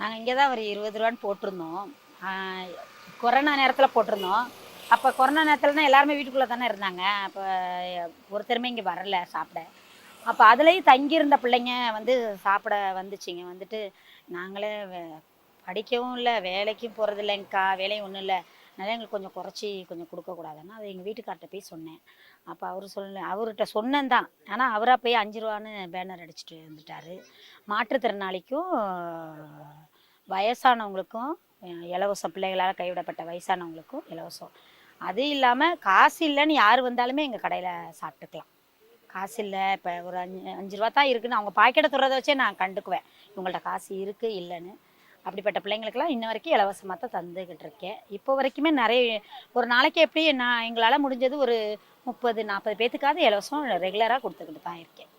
நாங்கள் இங்கே தான் ஒரு இருபது ரூபான்னு போட்டிருந்தோம். கொரோனா நேரத்தில் போட்டிருந்தோம். அப்போ கொரோனா நேரத்துலனா எல்லாருமே வீட்டுக்குள்ளே தானே இருந்தாங்க. அப்போ ஒருத்தருமே இங்கே வரல சாப்பிட. அப்போ அதுலேயும் தங்கியிருந்த பிள்ளைங்க வந்து சாப்பிட வந்துச்சுங்க. வந்துட்டு நாங்களே படிக்கவும் இல்லை வேலைக்கும் போகிறது இல்லைங்கக்கா வேலையும் ஒன்றும் இல்லை. அதனால் எங்களுக்கு கொஞ்சம் குறைச்சி கொஞ்சம் கொடுக்கக்கூடாதுன்னு அதை எங்கள் வீட்டுக்கார்ட்ட போய் சொன்னேன். அப்போ அவர் சொல்ல அவர்கிட்ட சொன்னேன் தான் ஆனால் அவராக போய் அஞ்சு ரூபான்னு பேனர் அடிச்சுட்டு வந்துட்டார். மாற்றுத்திறனாளிக்கும் வயசானவங்களுக்கும் இலவசம் பிள்ளைகளால் கைவிடப்பட்ட வயசானவங்களுக்கும் இலவசம். அது இல்லாமல் காசு இல்லைன்னு யார் வந்தாலுமே எங்கள் கடையில் சாப்பிட்டுக்கலாம். காசு இல்லை இப்போ ஒரு அஞ்சு அஞ்சு ரூபா தான் இருக்குன்னு அவங்க பாக்கெட்டை துறதை வச்சே நான் கண்டுக்குவேன். இவங்கள்ட்ட காசு இருக்குது இல்லைன்னு. அப்படிப்பட்ட பிள்ளைங்களுக்கெல்லாம் இன்ன வரைக்கும் இலவசமாக தான் தந்துக்கிட்டு இருக்கேன். இப்போ வரைக்குமே நிறைய ஒரு நாளைக்கு எப்படி நான் எங்களால் முடிஞ்சது ஒரு முப்பது நாற்பது பேத்துக்காவது இலவசம் ரெகுலராக கொடுத்துக்கிட்டு தான் இருக்கேன்.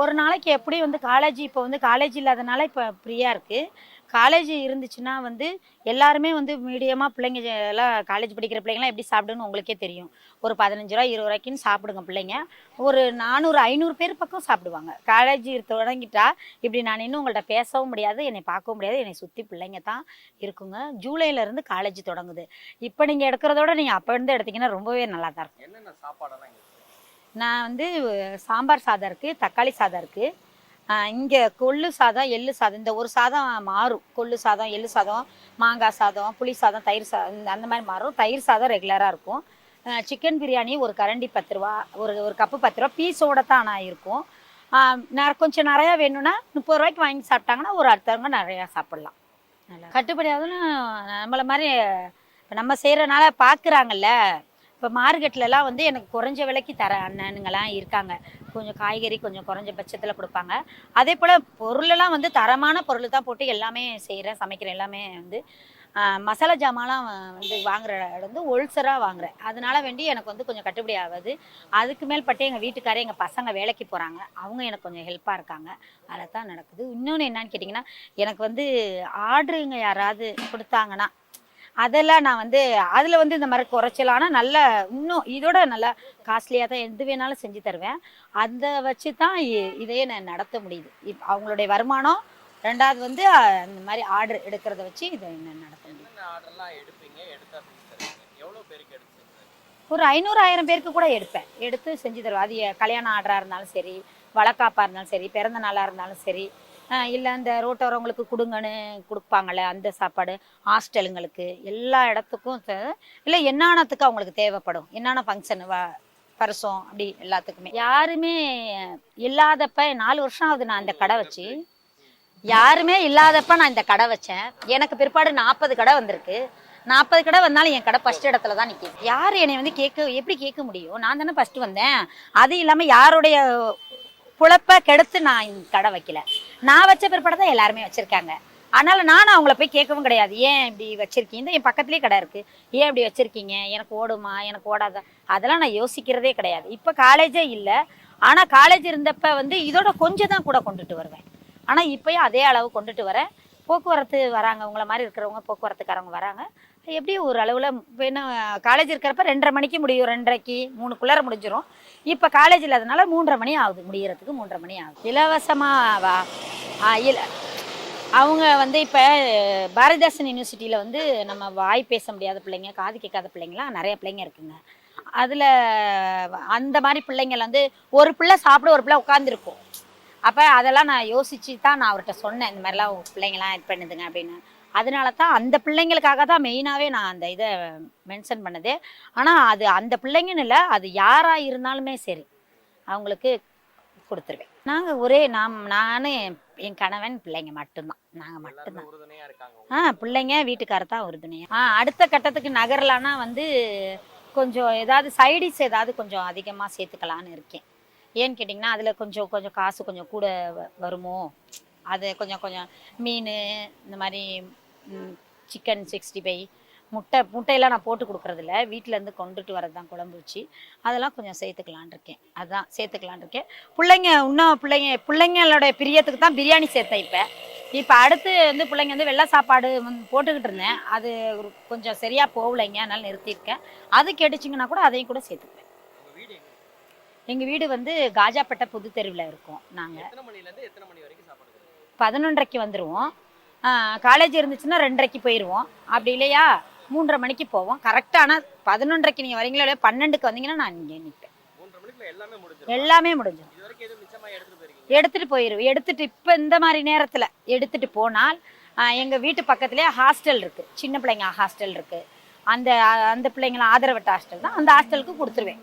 ஒரு நாளைக்கு எப்படி வந்து காலேஜ் இப்போ வந்து காலேஜ் இல்லாதனால இப்போ ஃப்ரீயாக இருக்குது காலேஜ் இருந்துச்சுன்னா வந்து எல்லாருமே வந்து மீடியமாக பிள்ளைங்க எல்லாம் காலேஜ் படிக்கிற பிள்ளைங்களாம் எப்படி சாப்பிடுன்னு உங்களுக்கே தெரியும். ஒரு பதினஞ்சு ரூபா இருபது ரூபாய்க்குன்னு சாப்பிடுங்க பிள்ளைங்க. ஒரு நானூறு ஐநூறு பேர் பக்கம் சாப்பிடுவாங்க. காலேஜ் தொடங்கிட்டா இப்படி நான் இன்னும் உங்கள்கிட்ட பேசவும் முடியாது என்னை பார்க்கவும் முடியாது என்னை சுற்றி பிள்ளைங்க தான் இருக்குங்க. ஜூலையிலேருந்து காலேஜ் தொடங்குது. இப்போ நீங்கள் எடுக்கிறதோட நீங்கள் அப்போ இருந்து எடுத்தீங்கன்னா ரொம்பவே நல்லா தான் இருக்கும் என்னென்ன சாப்பாடெல்லாம் இங்க இருக்கு? நான் வந்து சாம்பார் சாதம் இருக்குது தக்காளி சாதம் இருக்குது இங்கே கொள்ளு சாதம் எள்ளு சாதம் இந்த ஒரு சாதம் மாறும். கொள்ளு சாதம் எள்ளு சாதம் மாங்காய் சாதம் புளி சாதம் தயிர் சாதம் அந்த மாதிரி மாறும். தயிர் சாதம் ரெகுலராக இருக்கும். சிக்கன் பிரியாணி ஒரு கரண்டி பத்து ரூபா ஒரு ஒரு கப்பு பத்து ரூபா பீஸோட தான் ஆனால் இருக்கும் நான் கொஞ்சம் நிறையா வேணும்னா முப்பது ரூபாய்க்கு வாங்கி சாப்பிட்டாங்கன்னா ஒரு அடுத்தவங்க நிறையா சாப்பிட்லாம். நல்லா கட்டுப்படி ஆகுதுன்னு நம்மளை மாதிரி இப்போ நம்ம செய்கிறனால பார்க்குறாங்கல்ல இப்போ மார்க்கெட்லலாம் வந்து எனக்கு குறைஞ்ச விலைக்கு தர அண்ணனுங்களாம் இருக்காங்க. கொஞ்சம் காய்கறி கொஞ்சம் குறைஞ்ச பட்சத்தில் கொடுப்பாங்க. அதே போல் பொருளெல்லாம் வந்து தரமான பொருள் தான் போட்டு எல்லாமே செய்கிறேன் சமைக்கிறேன். எல்லாமே வந்து மசாலா ஜாமான்லாம் வந்து வாங்குற வந்து ஹோல்சராக வாங்குறேன். அதனால வேண்டி எனக்கு வந்து கொஞ்சம் கட்டுப்படி ஆகாது. அதுக்கு மேல்பட்டு எங்கள் வீட்டுக்காரே எங்கள் பசங்க வேலைக்கு போகிறாங்க அவங்க எனக்கு கொஞ்சம் ஹெல்ப்பாக இருக்காங்க. அதை தான் நடக்குது. இன்னொன்று என்னன்னு கேட்டிங்கன்னா எனக்கு வந்து ஆர்டருங்க யாராவது கொடுத்தாங்கன்னா அதெல்லாம் நான் வந்து அதில் வந்து இந்த மாதிரி குறைச்சலான நல்ல இன்னும் இதோட நல்லா காஸ்ட்லியாக தான் எது வேணாலும் செஞ்சு தருவேன். அதை வச்சு தான் இதையே நான் நடத்த முடியுது. இப் அவங்களுடைய வருமானம் ரெண்டாவது வந்து அஹ், இந்த மாதிரி ஆர்டர் எடுக்கிறத வச்சு இதை நான் நடத்த முடியும்? ஒரு ஐநூறு ஆயிரம் பேருக்கு கூட எடுப்பேன். எடுத்து செஞ்சு தருவேன். அது கல்யாண ஆர்டராக இருந்தாலும் சரி வளக்காப்பாக இருந்தாலும் சரி பிறந்த நாளாக இருந்தாலும் சரி இல்லை இந்த ரோட்டோரவங்களுக்கு கொடுங்கன்னு கொடுப்பாங்கள்ல அந்த சாப்பாடு ஹாஸ்டலுங்களுக்கு எல்லா இடத்துக்கும் இல்லை என்னானத்துக்கு அவங்களுக்கு தேவைப்படும். என்னென்ன ஃபங்க்ஷன் வ பரிசம் அப்படி எல்லாத்துக்குமே. யாருமே இல்லாதப்ப நாலு வருஷம் ஆகுது நான் இந்த கடை வச்சு. யாருமே இல்லாதப்ப நான் இந்த கடை வச்சேன். எனக்கு பிற்பாடு நாற்பது கடை வந்திருக்கு. நாற்பது கடை வந்தாலும் என் கடை ஃபஸ்ட் இடத்துல தான் நிற்கும் யார் என்னை வந்து கேட்க எப்படி கேட்க முடியும்? நான் தானே ஃபஸ்ட்டு வந்தேன். அது இல்லாமல் யாருடைய புழப்ப கெடுத்து நான் இந்த கடை வைக்கல. நான் வச்ச பிற்பாடு தான் எல்லாருமே வச்சிருக்காங்க. அதனால நானும் அவங்கள போய் கேட்கவும் கிடையாது. ஏன் இப்படி வச்சிருக்கீங்க? இந்த என் பக்கத்துலேயே கடை இருக்கு. ஏன் இப்படி வச்சிருக்கீங்க? எனக்கு ஓடுமா? எனக்கு ஓடாதா? அதெல்லாம் நான் யோசிக்கிறதே கிடையாது. இப்போ காலேஜே இல்லை. ஆனால் காலேஜ் இருந்தப்ப வந்து இதோட கொஞ்சம் தான் கூட கொண்டுட்டு வருவேன். ஆனால் இப்போயும் அதே அளவு கொண்டுட்டு வரேன். போக்குவரத்து வராங்க உங்களை மாதிரி இருக்கிறவங்க போக்குவரத்துக்காரவங்க வராங்க. எப்படியும் ஒரு அளவில் வேணும் காலேஜ் இருக்கிறப்ப ரெண்டரை மணிக்கு முடியும் ரெண்டரைக்கு மூணுக்குள்ளார முடிஞ்சிடும் இப்போ காலேஜ் இல்லாதனால மூன்றரை மணி ஆகுது முடிகிறதுக்கு மூன்றரை மணி ஆகுது. இலவசமாக வா இல்லை அவங்க வந்து இப்போ பாரதிதாசன் யூனிவர்சிட்டியில் வந்து நம்ம வாய் பேச முடியாத பிள்ளைங்க காது கேட்காத பிள்ளைங்களாம் நிறைய பிள்ளைங்க இருக்குங்க. அதில் அந்த மாதிரி பிள்ளைங்கள் வந்து ஒரு பிள்ளை சாப்பிட ஒரு பிள்ளை உட்காந்துருக்கும் அப்போ அதெல்லாம் நான் யோசிச்சு தான் நான் அவர்கிட்ட சொன்னேன் இந்த மாதிரிலாம் உங்க பிள்ளைங்களாம் இது பண்ணுதுங்க அப்படின்னு. அதனால தான் அந்த பிள்ளைங்களுக்காக தான் மெயினாகவே நான் அந்த இதை மென்ஷன் பண்ணது. ஆனால் அது அந்த பிள்ளைங்கன்னு இல்லை அது யாராக இருந்தாலுமே சரி அவங்களுக்கு கொடுத்துருவேன். நாங்கள் ஒரே நாம் நான் என் கணவன் பிள்ளைங்க மட்டும்தான். நாங்கள் மட்டும்தான். ஆ. பிள்ளைங்க வீட்டுக்காரர் தான் உறுதுணையா. ஆ அடுத்த கட்டத்துக்கு நகரலான்னா வந்து கொஞ்சம் ஏதாவது சைடிஸ் ஏதாவது கொஞ்சம் அதிகமாக சேர்த்துக்கலான்னு இருக்கேன். ஏன்னு கேட்டிங்கன்னா அதில் கொஞ்சம் கொஞ்சம் காசு கொஞ்சம் கூட வ- வருமோ? அது கொஞ்சம் கொஞ்சம் மீன் இந்த மாதிரி சிக்கன் சிக்ஸ்டி ஃபைவ் முட்டை முட்டையெல்லாம் நான் போட்டு கொடுக்குறதில்ல. வீட்டிலேருந்து கொண்டுட்டு வரது தான் குழம்பு வச்சு. அதெல்லாம் கொஞ்சம் சேர்த்துக்கலான் இருக்கேன். அதுதான் சேர்த்துக்கலான் இருக்கேன். பிள்ளைங்க இன்னும் பிள்ளைங்க பிள்ளைங்களோட பிரியத்துக்கு தான் பிரியாணி சேர்த்தேன் இப்போ. இப்போ அடுத்து வந்து பிள்ளைங்க வந்து வெள்ளை சாப்பாடு வந்து போட்டுக்கிட்டு இருந்தேன். அது கொஞ்சம் சரியாக போகலைங்க. அதனால் நிறுத்தியிருக்கேன். அது கெடுச்சிங்கன்னா கூட அதையும் கூட சேர்த்துக்குவேன் எங்கள் வீடு வந்து காஜாப்பேட்டை புது தெருவில் இருக்கோம் நாங்கள்? பதினொன்றரைக்கு வந்துடுவோம் காலேஜ் இருந்துச்சுன்னா ரெண்டரைக்கு போயிடுவோம் அப்படி இல்லையா? மூன்றரை மணிக்கு போவோம். கரெக்டாக ஆனால் பதினொன்றரைக்கு நீங்கள் வரீங்களா இல்லையா? பன்னெண்டுக்கு வந்தீங்கன்னா நான் இங்கே நிற்பேன் எல்லாமே முடிஞ்சிடும். எடுத்துட்டு போயிருக்கீங்க எடுத்துட்டு இப்போ இந்த மாதிரி நேரத்தில் எடுத்துட்டு போனால் ஆஹ், எங்க வீட்டு பக்கத்துலேயே ஹாஸ்டல் இருக்கு. சின்ன பிள்ளைங்க ஹாஸ்டல் இருக்கு. அந்த அந்த பிள்ளைங்கள ஆதரவட்ட ஹாஸ்டல் தான். அந்த ஹாஸ்டலுக்கு கொடுத்துருவேன்.